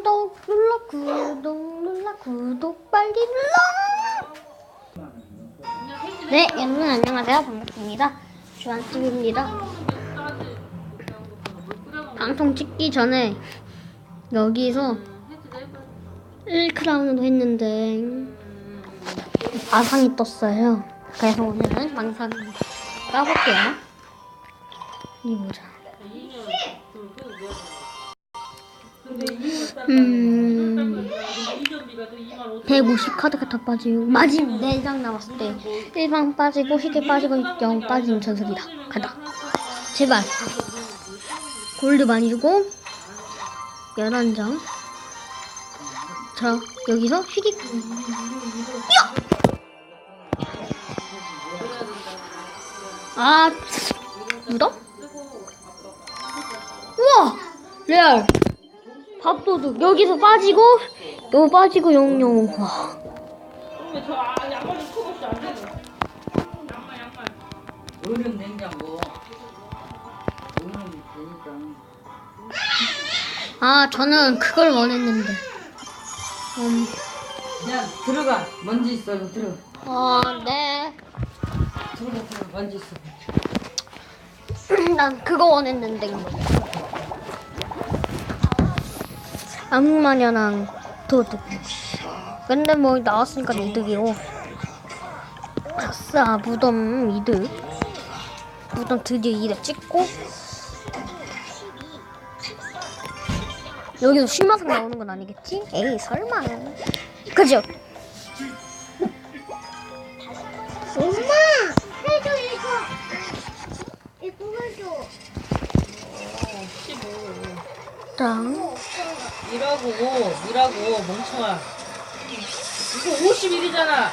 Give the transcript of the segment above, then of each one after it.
구독 눌러 구독 눌러 구독 빨리 눌러. 네 여러분 안녕하세요. 반갑습니다. 주한TV입니다. 방송 찍기 전에 여기서 1크라운드 했는데 아상이 떴어요. 그래서 오늘은 방송 까볼게요. 이 보자 음, 150 카드가 다 빠지고 마지막 4장 남았을 때 1방 빠지고 희게 빠지고 0 빠지는 전설이다. 가다. 제발. 골드 많이 주고 11장. 자 여기서 희귀. 야! 아 무덤? 우와! 레알 밥도둑. 여기서 빠지고 여기 빠지고 영영. 와. 그러면 저 아, 양말 좀 커보시면 안 되죠? 양말 양말 얼음 냉장고. 얼음이 되니까. 아 저는 그걸 원했는데. 음, 그냥 들어가. 먼지 있어. 이거 들어. 어, 네. 들어가 들어가. 먼지 있어. 난 그거 원했는데 악마녀랑 도둑. 근데 뭐 나왔으니까 이득이요. 아싸 무덤 이득. 무덤 드디어 이득 찍고. 여기서 쉴마상 나오는 건 아니겠지? 에이 설마. 그죠? 이라고 이라고 멍청아. 이거 51이잖아.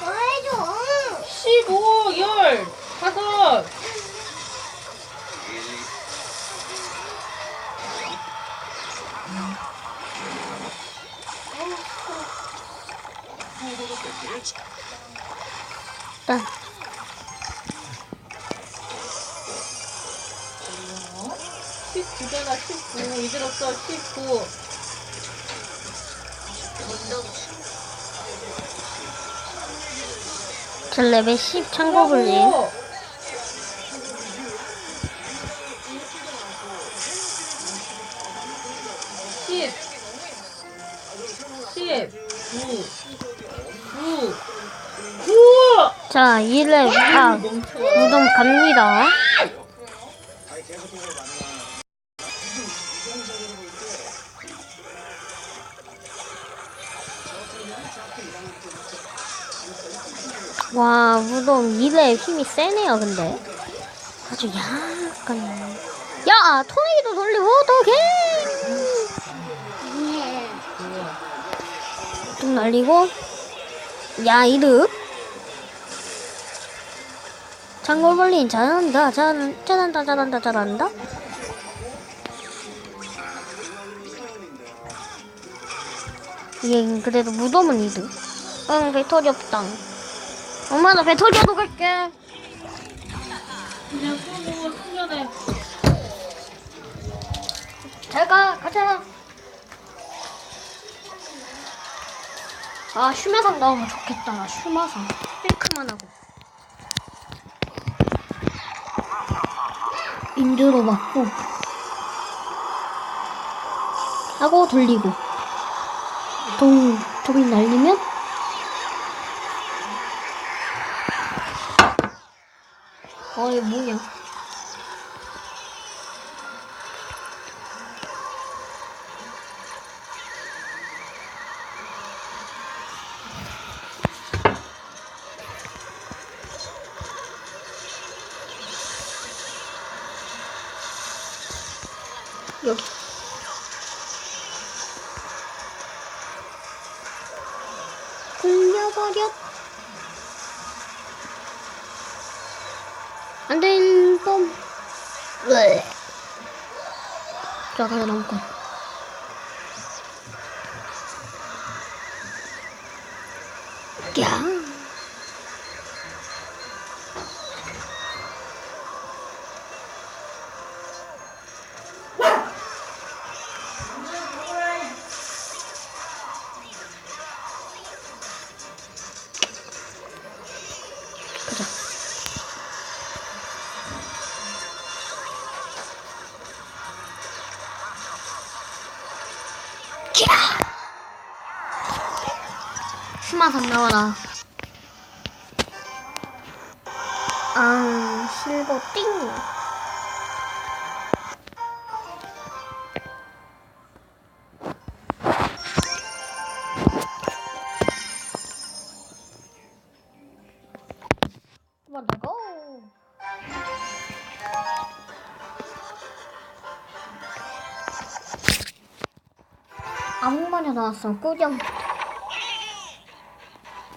뭐 해줘. 15 10 19잖아 19 이들 없어 19 저 레벨 10 참고 불림 이라고. 10 10 9 9 9자 1레 다 무덤 갑니다 와 무덤 2레 힘이 세네요 근데. 아주 약간. 야 토네이도 돌리고 어떡해 뚝 날리고. 야 이득. 장골벌린 잘한다 잘, 잘한다 잘한다 잘한다. 얘 그래도 무덤은 이득 응 배터리 없당 엄마 나 배터리 얻어 갈게. 그냥 쏘고 충전해. 잘 가 가자. 아 슈마상 나오면 좋겠다. 슈마상. 힐크만 하고. 인드로 맞고. 하고 돌리고. 동 저기 날리면 어 안돼 일범 왜? 자, 가자 나올까 야 스마상 나와라. 아, 실버 띵! 맞아고! 아무 말이나 나왔어. 꾸정.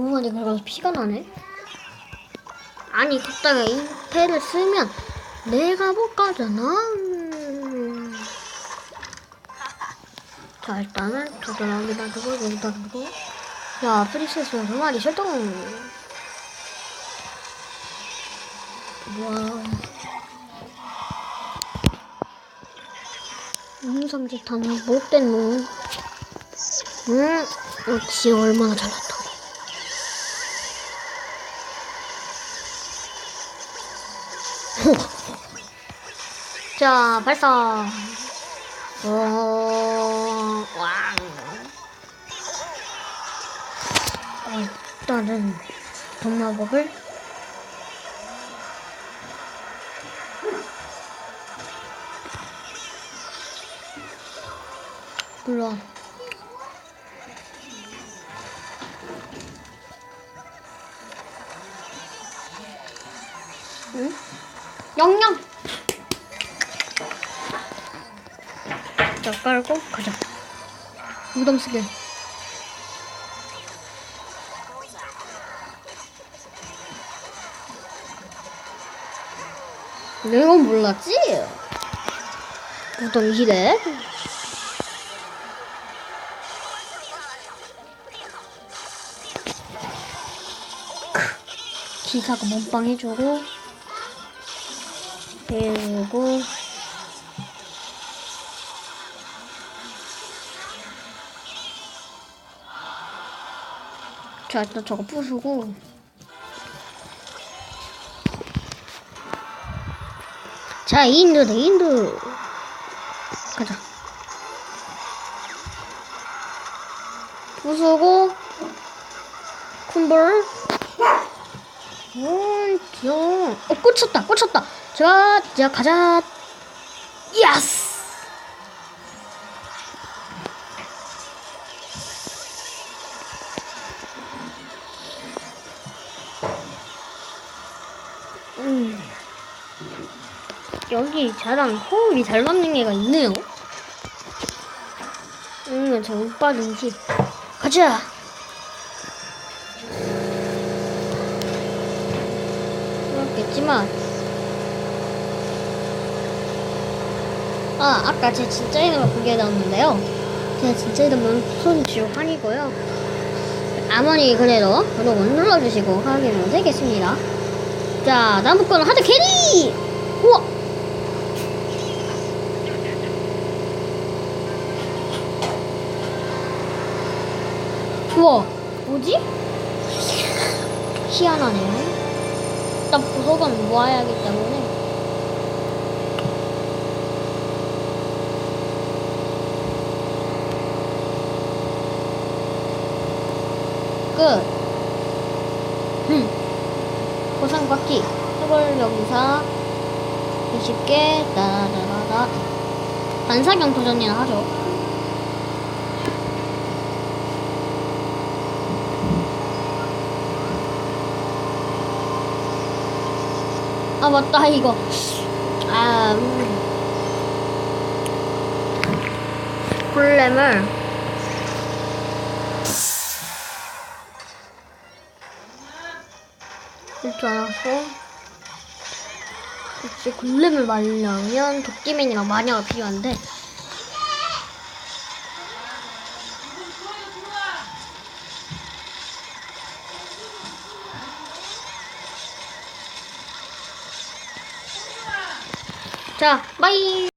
많이 긁어서 피가 나네. 아니, 걷다가 이 패를 쓰면 내가 못 가잖아. 음. 자, 일단은 도전하기 놔두고, 여기다 두고. 야, 프리세스가 그 말이 설정. 와. 음성지탄은 못된 놈. 응, 역시 얼마나 잘났 자, 발사. 어, 왕. 어, 일단은 동마법을 물론 응? 영영 자 깔고 가자 무덤 쓰게 내가 몰랐지? 무덤 이래? 기사가 몸빵 해주고 해주고 자 일단 저거 부수고. 자 인도 대 인도. 가자. 부수고. 쿤볼. 어이 귀여워. 어 꽂혔다 꽂혔다. 자, 자 가자. 야스 음. 여기 저랑 호흡이 잘 맞는 애가 있네요. 음, 저 오빠든지 가자! 그렇겠지만. 아 아까 제 진짜 이름을 보게 나왔는데요. 제 진짜 이름은 손주환이고요. 아무리 그래도 구독은 눌러주시고 하기면 되겠습니다 자 다음 거는 하드 캐리 우와 우와 뭐지? 희한하네 일단 보석은 모아야 하기 때문에 끝. 음. 보상 받기. 해골 명사 20개 따라라라 반사경 도전이나 하죠. 아 맞다 이거 아 음. 골렘을 줄 알았어. 역시 골렘을 말려면 도끼맨이랑 마녀가 필요한데. 자 바이